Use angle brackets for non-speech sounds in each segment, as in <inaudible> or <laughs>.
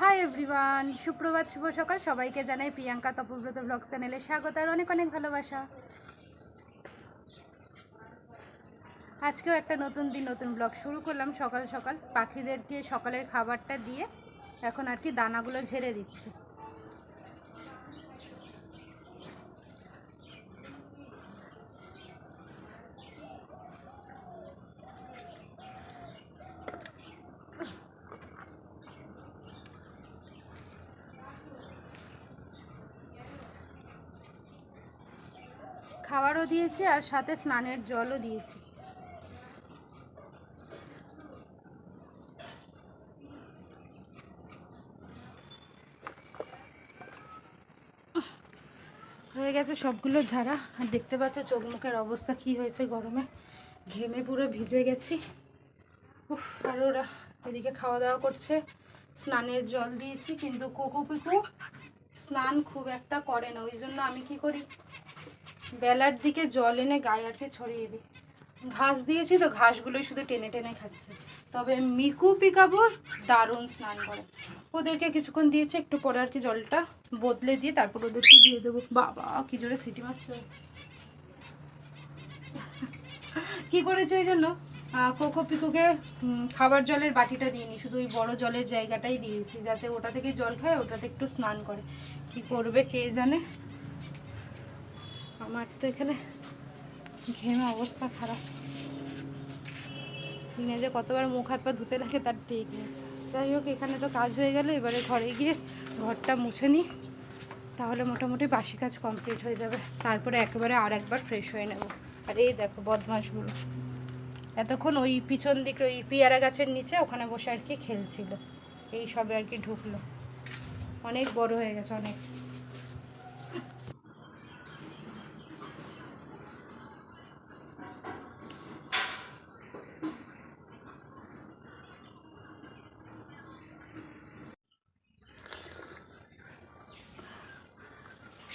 Hi everyone সুপ্রভাত, শুভ সকাল। সবাইকে জানাই প্রিয়াঙ্কা তপব্রত ব্লগ চ্যানেলে স্বাগত আর অনেক অনেক ভালোবাসা। আজকেও একটা নতুন দিন, নতুন ব্লগ শুরু করলাম। সকাল সকাল পাখিদেরকে সকালের খাবারটা দিয়ে এখন আর কি দানাগুলো ঝেড়ে দিচ্ছি। খাবারও দিয়েছি আর সাথে স্নানের জলও দিয়েছি। হয়ে গেছে সবগুলো ঝাড়া। আর দেখতে পাচ্ছ চোখ মুখের অবস্থা কি হয়েছে গরমে। ঘেমে পুরো ভিজে গেছি। উফ, আর ওরা এদিকে খাওয়া দাওয়া করছে। স্নানের জল দিয়েছি, কিন্তু কুকু পিকু স্নান খুব একটা করে না। ওই জন্য আমি কি করি? বেলার দিকে জল এনে গায়ে আর কি ছড়িয়ে দিই। ঘাস দিয়েছি তো ঘাসগুলোই শুধু টেনে টেনে খাচ্ছে। তবে মিকু পিকাবো দারুণ স্নান করে। ওদেরকে কিছুক্ষণ দিয়েছে, একটু পরে আর কি জলটা বদলে দিয়ে তারপর ওদেরকে দিয়ে দেবো। বাবা, কি জোরে সিটি মারছে। কি করেছে ওই জন্য? কোকো পিকুকে খাবার জলের বাটিটা দিইনি শুধু ওই বড় জলের জায়গাটাই দিয়েছি, যাতে ওটা থেকে জল খায়, ওটাতে একটু স্নান করে। কি করবে কে জানে? আমার তো এখানে ঘেমে অবস্থা খারাপ। দিনে যে কতবার মুখ হাত পা ধুতে লাগে তার ঠিক নেই। যাই হোক, এখানে তো কাজ হয়ে গেল, এবারে ঘরে গিয়ে ঘরটা মুছে নিই। তাহলে মোটামুটি বাসি কাজ কমপ্লিট হয়ে যাবে। তারপরে একেবারে আর একবার ফ্রেশ হয়ে নেব। আর এই দেখো বদমাশগুলো। এতক্ষণ ওই পিছন দিকে, ওই পেয়ারা গাছের নিচে ওখানে বসে আর কি খেলছিল। এই সবে আর কি ঢুকলো। অনেক বড় হয়ে গেছে, অনেক।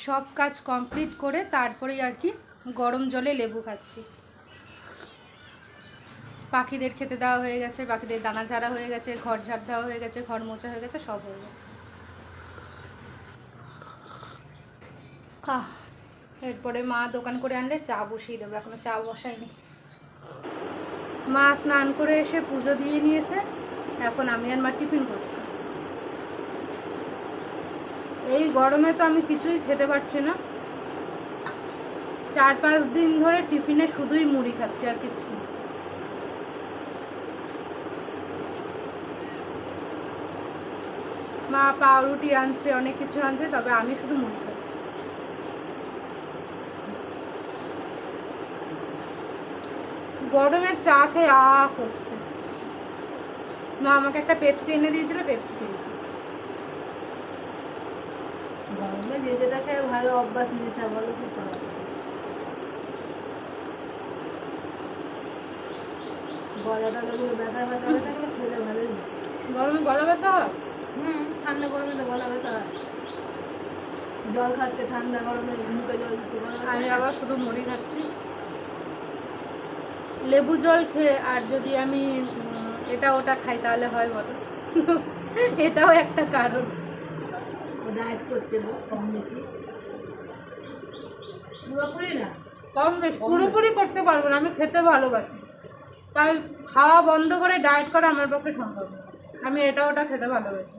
সব কাজ কমপ্লিট করে তারপরেই আর কি গরম জলে লেবু খাচ্ছি। পাখিদের খেতে দেওয়া হয়ে গেছে পাখিদের দানা ঝাড়া হয়ে গেছে ঘর ঝাড় দেওয়া হয়ে গেছে ঘর মোছা হয়ে গেছে সব হয়ে গেছে। আহ, এরপরে মা দোকান করে আনলে চা বসিয়ে দেবো এখনও চা বসায়নি। মা স্নান করে এসে পুজো দিয়ে নিয়েছে এখন আমি আর মা টিফিন করছি। এই গরমে তো আমি কিছুই খেতে পারছি না। চার পাঁচ দিন ধরে টিফিনে শুধুই মুড়ি খাচ্ছি আর কিচ্ছু না। মা পাউরুটি আনছে, অনেক কিছু আনছে, তবে আমি শুধু মুড়ি খাচ্ছি। গরমে চা খেয়ে আ করছে। মা আমাকে একটা পেপসি এনে দিয়েছিল, পেপসি খেয়েছি। গরমে যে যেটা খেয়ে ভালো অভ্যাস নেশা ভালো গলাটা যখন ব্যথা ব্যথা থাকে খেলে ভালোই গরমে গলা ব্যথা হয়? হুম ঠান্ডা গরমে তো গলা ব্যথা হয়। জল খাচ্ছে ঠান্ডা গরমে মুখে জল গলা আমি আবার শুধু মুড়ি খাচ্ছি। লেবু জল খেয়ে আর যদি আমি এটা ওটা খাই তাহলে হয় বলো? <laughs> এটাও একটা কারণ। ডায়েট করছে কম বেশি। পুরোপুরি না। কম বেশি পুরোপুরি করতে পারব না আমি খেতে ভালোবাসি। তাই খাওয়া বন্ধ করে ডায়েট করা আমার পক্ষে সম্ভব আমি এটা ওটা খেতে ভালোবাসি।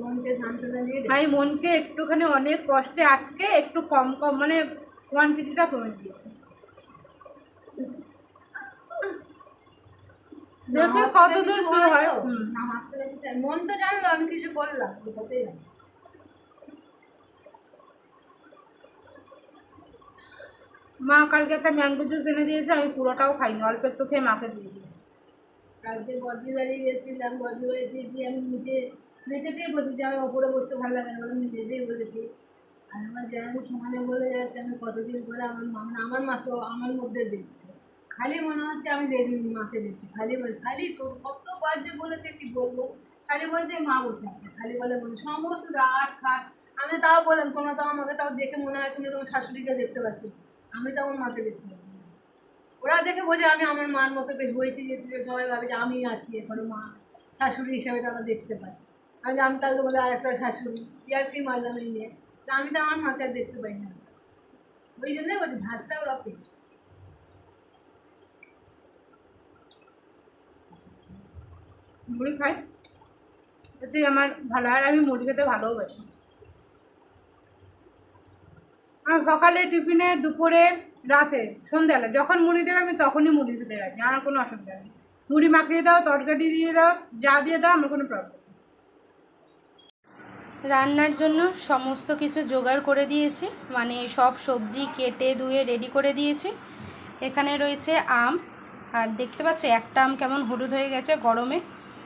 মনকে সান্ত্বনা দিয়ে আমি মনকে একটুখানি অনেক কষ্টে আটকে একটু কম কম মানে কোয়ান্টিটিটা কমে দিয়েছি। দেখি কতদূর হয় হয়। মন তো জানলো আমি কিছু বললাম কথাই জানি মা, কালকে একটা ম্যাঙ্গো জুস এনে দিয়েছে, আমি পুরোটাও খাইনি, অল্প একটু খেয়ে মাকে দিয়ে দিয়েছি। কালকে বদ্রি বাড়ি গেছিলাম বদ্রি বাড়িতে গিয়ে আমি নিচে নিচেতেই বসেছি আমি ওপরে বসতে ভালো লাগে না বলে নিচেতেই বসেছি। আর আমার আমি সমানে বলে যাচ্ছে, আমি কতদিন পরে আমার মা মানে আমার মাকে আমার মধ্যে দেখছে। খালি মনে হচ্ছে আমি দেখিনি মাকে দেখছি, খালি বল খালি তো কতবার যে বলেছে, কি বলব? খালি বলছে মা বসে আছে, খালি বলে মনে সমস্ত রাত খাট। আমি তাও বললাম, তোমরা তো আমাকে তাও দেখে মনে হয় তুমি তোমার শাশুড়িকে দেখতে পাচ্ছ। আমি তো আমার মাকে দেখতে না। ওরা দেখে বোঝে আমি আমার মার মতো হয়েছি, যে সবাই ভাবে যে আমি আছি, এখনও মা শাশুড়ি হিসাবে তারা দেখতে পায়। আমি আমি তাহলে বলে আর একটা শাশুড়ি ইয়ার কি মারলাম এই নিয়ে। তা আমি তো আমার মাকে আর দেখতে পাই না। ওই জন্যই বলছি ঝাঁজটা ওরা পেয়ে মুড়ি খাই? এতে আমার ভালো, আর আমি মুড়ি খেতে ভালোবাসি আর সকালে টিফিনে, দুপুরে, রাতে, সন্ধ্যাবেলা, যখন মুড়ি দেবে আমি তখনই মুড়ি খেতে রাখি আমার কোনো অসুবিধা নেই। মুড়ি মাখিয়ে দাও, তরকারি দিয়ে দাও, যা দিয়ে দাও, আমার কোনো প্রবলেম রান্নার জন্য সমস্ত কিছু জোগাড় করে দিয়েছি মানে সব সবজি কেটে, ধুয়ে রেডি করে দিয়েছি। এখানে রয়েছে আম, আর দেখতে পাচ্ছ একটা আম কেমন হলুদ হয়ে গেছে গরমে।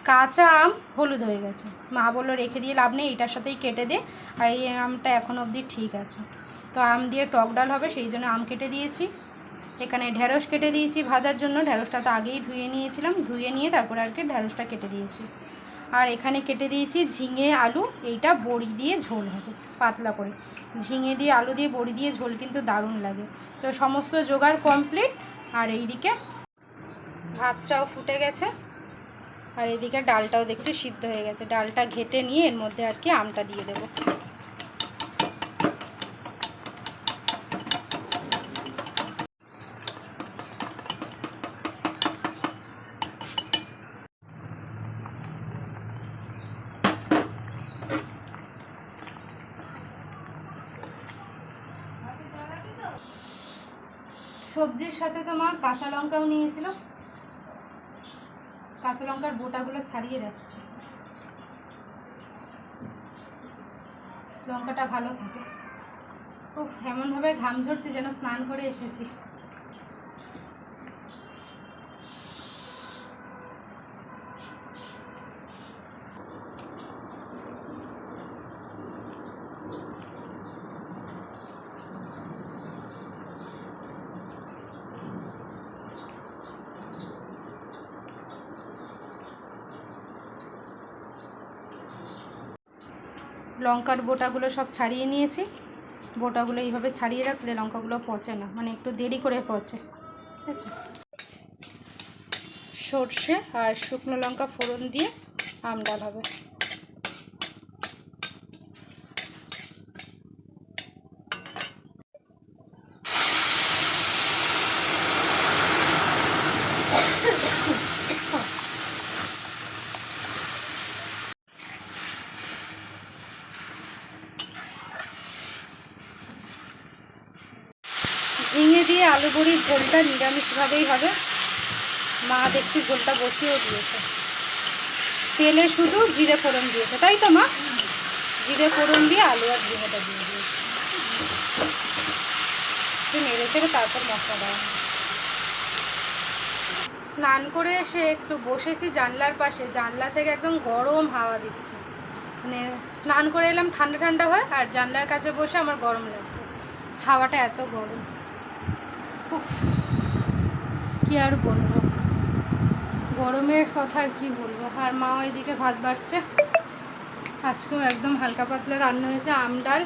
কাঁচা আম হলুদ হয়ে গেছে। মা বলল, রেখে দিয়ে লাভ নেই, এটার সাথেই কেটে দে। আর এই আমটা এখন অবধি ঠিক আছে। তো আম দিয়ে টক ডাল হবে, সেই জন্য আম কেটে দিয়েছি। এখানে ঢ্যাঁড়স কেটে দিয়েছি ভাজার জন্য। ঢ্যাঁড়সটা তো আগেই ধুয়ে নিয়েছিলাম। ধুয়ে নিয়ে তারপরে আর কি ঢ্যাঁড়সটা কেটে দিয়েছি। আর এখানে কেটে দিয়েছি ঝিঙে, আলু, এইটা বড়ি দিয়ে ঝোল হবে, পাতলা করে। ঝিঙে দিয়ে, আলু দিয়ে, বড়ি দিয়ে ঝোল কিন্তু দারুণ লাগে। তো সমস্ত জোগাড় কমপ্লিট। আর এইদিকে ভাতটাও ফুটে গেছে। আর এদিকে ডালটাও দেখছি সিদ্ধ হয়ে গেছে। ডালটা ঘেটে নিয়ে এর মধ্যে আর কি আমটা দিয়ে দেবো। সবজির সাথে তোমার কাঁচা লঙ্কাও নিয়েছিল। কাঁচা লঙ্কার বোটাগুলো ছাড়িয়ে রাখছি। লঙ্কাটা ভালো থাকে। খুব এমনভাবে ঘাম ঝরছে যেন স্নান করে এসেছি। লঙ্কার বোটাগুলো সব ছাড়িয়ে নিয়েছি। বোটাগুলো এইভাবে ছাড়িয়ে রাখলে লঙ্কাগুলো পচে না মানে একটু দেরি করে পচে। ঠিক আছে? সর্ষে আর শুকনো লঙ্কা ফোড়ন দিয়ে আম ডাল হবে। ঝিঙে দিয়ে আলু বড়ির ঝোলটা নিরামিষভাবেই হবে। মা দেখছি ঝোলটা বসিয়েও দিয়েছে। তেলে শুধু জিরে ফোড়ন দিয়েছে, তাই তো মা? জিরে ফোড়ন দিয়ে আলু আর ঝিঙেটা দিয়ে দিয়েছে। একটু নেড়ে চেড়ে তারপর মশলা দেওয়া। স্নান করে এসে একটু বসেছি জানলার পাশে। জানলা থেকে একদম গরম হাওয়া দিচ্ছে। মানে স্নান করে এলাম ঠান্ডা ঠান্ডা হয় আর জানলার কাছে বসে আমার গরম লাগছে। হাওয়াটা এত গরম। কি আর বলব? গরমের কথা আর কি বলব? আর মা এদিকে ভাত বাড়ছে। আজকেও একদম হালকা পাতলা রান্না হয়েছে, আম ডাল,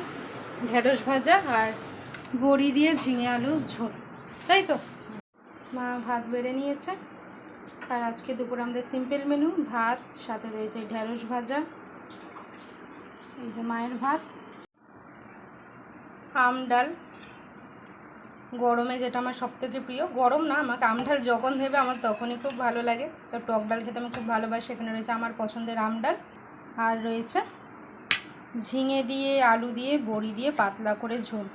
ঢেঁড়স ভাজা আর বড়ি দিয়ে ঝিঙে আলু ঝোল। তাই তো? মা ভাত বেড়ে নিয়েছে। আর আজকে দুপুর আমাদের সিম্পল মেনু, ভাত, সাথে রয়েছে ঢেঁড়স ভাজা, এই যে মায়ের ভাত, আম ডাল। গরমে যেটা আমার সব থেকে প্রিয়, গরম না, আমাকে আম ডাল যখন দেবে আমার তখনই খুব ভালো লাগে। তো টক ডাল খেতে আমি খুব ভালোবাসি, এখানে রয়েছে আমার পছন্দের আম ডাল আর রয়েছে ঝিঙে দিয়ে, আলু দিয়ে, বড়ি দিয়ে, পাতলা করে ঝোল।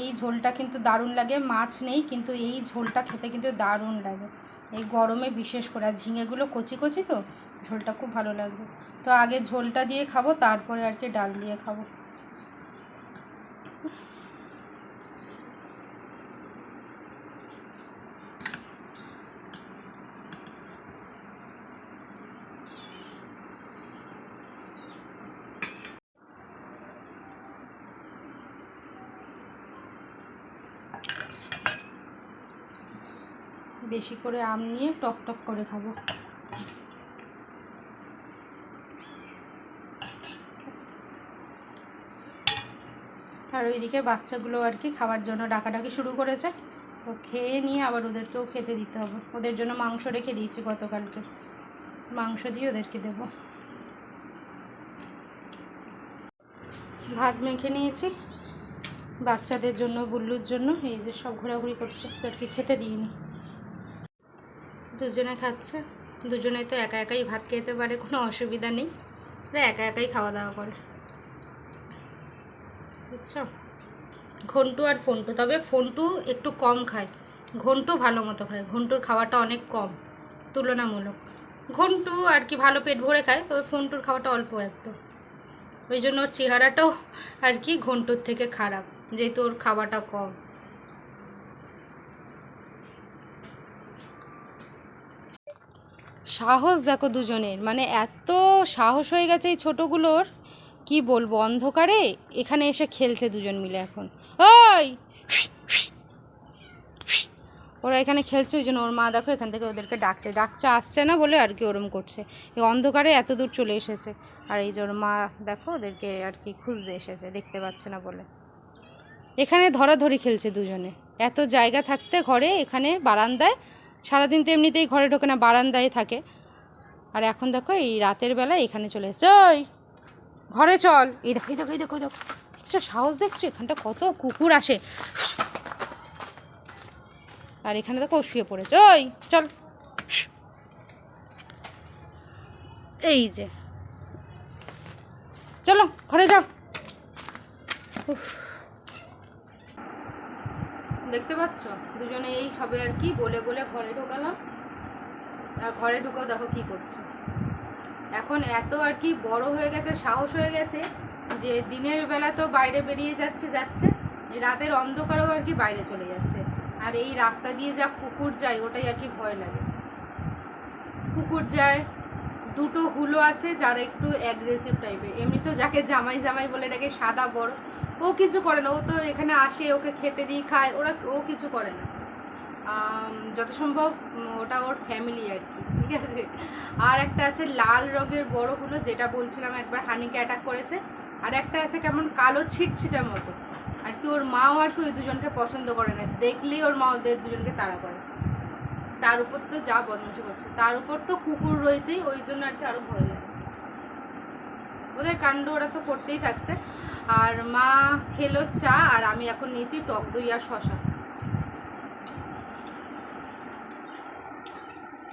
এই ঝোলটা কিন্তু দারুণ লাগে, মাছ নেই, কিন্তু এই ঝোলটা খেতে কিন্তু দারুণ লাগে। এই গরমে বিশেষ করে, আর ঝিঙেগুলো কচি কচি তো, ঝোলটা খুব ভালো লাগবে। তো আগে ঝোলটা দিয়ে খাব, তারপরে আর কি ডাল দিয়ে খাব। বেশি করে আম নিয়ে টক টক করে খাব। আর ওইদিকে বাচ্চাগুলো আর কি খাওয়ার জন্য ডাকাডাকি শুরু করেছে। তো খেয়ে নিয়ে আবার ওদেরকেও খেতে দিতে হবে। ওদের জন্য মাংস রেখে দিয়েছি গতকালকে। মাংস দিয়ে ওদেরকে দেবো। ভাত মেখে নিয়েছি। বাচ্চাদের জন্য, বুল্লুর জন্য, এই যে সব ঘোরাঘুরি করছে, ওদেরকে খেতে দিইনি। দুজনে খাচ্ছে। দুজনে তো একা একাই ভাত খেতে পারে, কোনো অসুবিধা নেই। ওরা একা একাই খাওয়া দাওয়া করে। বুঝছ? ঘন্টু আর ফন্টু। তবে ফন্টু একটু কম খায়। ঘন্টু ভালো মতো খায়। ঘন্টুর খাওয়াটা অনেক কম, তুলনামূলক। ঘন্টু আর কি ভালো পেট ভরে খায়, তবে ফন্টুর খাওয়াটা অল্প একদম ওই জন্য ওর চেহারাটাও আর কি ঘন্টুর থেকে খারাপ, যেহেতু ওর খাওয়াটা কম। সাহস দেখো দুজনের। মানে এত সাহস হয়ে গেছে এই ছোটোগুলোর, কি বলব, অন্ধকারে? এখানে এসে খেলছে দুজন মিলে এখন। ওই! ওরা এখানে খেলছে, ওই জন্য ওর মা দেখো এখান থেকে ওদেরকে ডাকছে। ডাকছে, আসছে না বলে আর কি ওরম করছে। এই অন্ধকারে এত দূর চলে এসেছে। আর এই যে ওর মা দেখো ওদেরকে আর কি খুঁজতে এসেছে, দেখতে পাচ্ছে না বলে। এখানে ধরাধরি খেলছে দুজনে। এত জায়গা থাকতে ঘরে এখানে বারান্দায় সারাদিন তো এমনিতেই ঘরে ঢোকে না, বারান্দায় থাকে। আর এখন দেখো, এই রাতের বেলা এখানে চলে এসছে। ওই, ঘরে চল। এই দেখো এই দেখো এই দেখো দেখো। দেখছ সাহস দেখছ, এখানটা কত কুকুর আসে। আর এখানে দেখো শুয়ে পড়েছে। ওই, চল। এই যে। চলো, ঘরে যাও। দেখতে পাচ্ছ? দুজনে এই সবে আর কি বলে বলে ঘরে ঢোকালাম। আর ঘরে ঢুকেও দেখো কি করছে। এখন এত আর কি বড় হয়ে গেছে, সাহস হয়ে গেছে যে দিনের বেলা তো বাইরে বেরিয়ে যাচ্ছে যাচ্ছে, রাতের অন্ধকারেও আর কি বাইরে চলে যাচ্ছে। আর এই রাস্তা দিয়ে যা কুকুর যায়, ওটাই আর কি ভয় লাগে। কুকুর যায় দুটো হুলো আছে যারা একটু অ্যাগ্রেসিভ টাইপের এমনি তো যাকে জামাই জামাই বলে ডাকে সাদা বড় ও কিছু করে না। ও তো এখানে আসে, ওকে খেতে দিই খায়, ওরা, ও কিছু করে না। যত সম্ভব ওটা ওর ফ্যামিলি আর কি, ঠিক আছে? আর একটা আছে লাল রঙের বড় হলো, যেটা বলছিলাম একবার হানিকে অ্যাটাক করেছে। আর একটা আছে কেমন কালো ছিটছিটার মতো। আর কি ওর মাও আর কি ওই দুজনকে পছন্দ করে না। দেখলেই ওর মা ওদের দুজনকে তাড়া করে। তার উপর তো যা বদমাশি করছে, তার উপর তো কুকুর রয়েছেই, ওই জন্য আর কি আরও ভয় লাগে। ওদের কাণ্ড ওরা তো করতেই থাকছে। আর মা খেলো চা, আর আমি এখন নিয়েছি টক দই আর শশা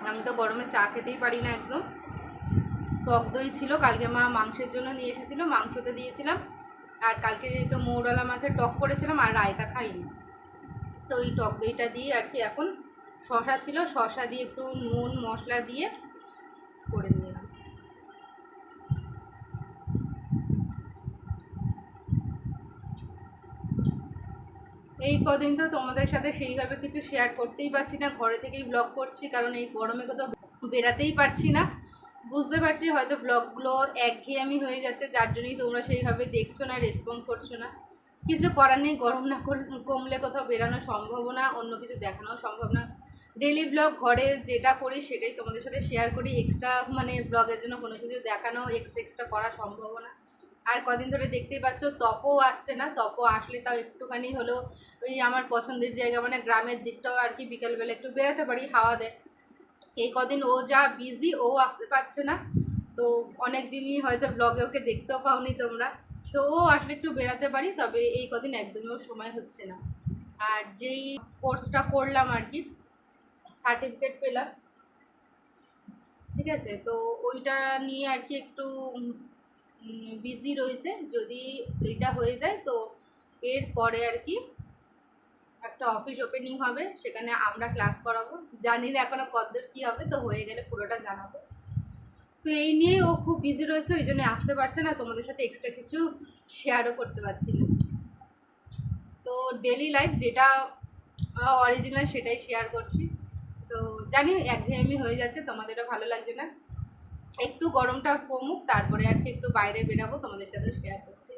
আমি তো গরমে চা খেতেই পারি না একদম। টক দই ছিল, কালকে মা মাংসের জন্য নিয়ে এসেছিল মাংসতে দিয়েছিলাম। আর কালকে যেহেতু মৌরলা মাছের টক করেছিলাম, আর রায়তা খাইনি। তো ওই টক দইটা দিয়ে আর কি এখন শশা ছিল শশা দিয়ে একটু নুন, মশলা দিয়ে করে নিলাম। এই কদিন তো তোমাদের সাথে সেইভাবে কিছু শেয়ার করতেই পারছি না, ঘরে থেকেই ব্লগ করছি, কারণ এই গরমে কোথাও বেরাতেই পারছি না। বুঝতে পারছি হয়তো ব্লগগুলো একঘেয়েমি হয়ে যাচ্ছে, যার জন্যই তোমরা সেইভাবে দেখছ না রেসপন্স করছ না। কিছু করার নেই, গরম না কমলে কোথাও বেরানো সম্ভব না, অন্য কিছু দেখানো সম্ভব না। ডেলি ব্লগ ঘরে যেটা করি সেটাই তোমাদের সাথে শেয়ার করি। এক্সট্রা মানে ব্লগের জন্য কোনো কিছু দেখানো এক্সট্রা এক্সট্রা করা সম্ভব না। আর কদিন ধরে দেখতেই পাচ্ছ, তপও আসছে না। তপ আসলে তাও একটুখানি হলো ওই আমার পছন্দের জায়গা মানে গ্রামের দিকটাও আর কি বিকেলবেলা একটু বেরোতে পারি হাওয়া দেয়। এই কদিন ও যা বিজি ও আসতে পারছে না। তো অনেক দিনই হয়তো ব্লগে ওকে দেখতেও পাওনি তোমরা। তো ও আসলে একটু বেরাতে পারি, তবে এই কদিন একদমই সময় হচ্ছে না। আর যেই কোর্সটা করলাম আর কি সার্টিফিকেট পেলাম। ঠিক আছে? তো ওইটা নিয়ে আর কি একটু বিজি রয়েছে। যদি এইটা হয়ে যায়, তো এর পরে আর কি একটা অফিস ওপেনিং হবে। সেখানে আমরা ক্লাস করাবো। জানি না এখনও কতদূর কী হবে, তো হয়ে গেলে পুরোটা জানাব। তো এই নিয়ে ও খুব বিজি রয়েছে, ওই জন্য আসতে পারছে না। তোমাদের সাথে এক্সট্রা কিছু শেয়ারও করতে পারছি না। তো ডেলি লাইফ যেটা অরিজিনাল সেটাই শেয়ার করছি। তো জানি একঘেয়েমি হয়ে যাচ্ছে, তোমাদেরও ভালো লাগছে না। একটু গরমটা কমুক, তারপরে আর কি একটু বাইরে বেরাবো, তোমাদের সাথে শেয়ার করতে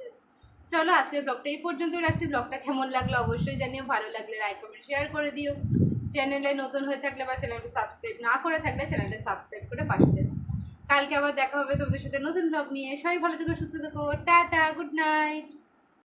চলো, আজকের ব্লগটা এই পর্যন্ত রাখছি। ব্লগটা কেমন লাগল অবশ্যই জানিও, ভালো লাগলে লাইক কমেন্ট শেয়ার করে দিও। চ্যানেলে নতুন হয়ে থাকলে বা চ্যানেলটা সাবস্ক্রাইব না করে থাকলে চ্যানেলটা সাবস্ক্রাইব করে পাশে থেকো। কালকে আবার দেখা হবে তোমাদের সাথে নতুন ব্লগ নিয়ে। সবাই ভালো থেকো, সুস্থ থেকো। Tata good night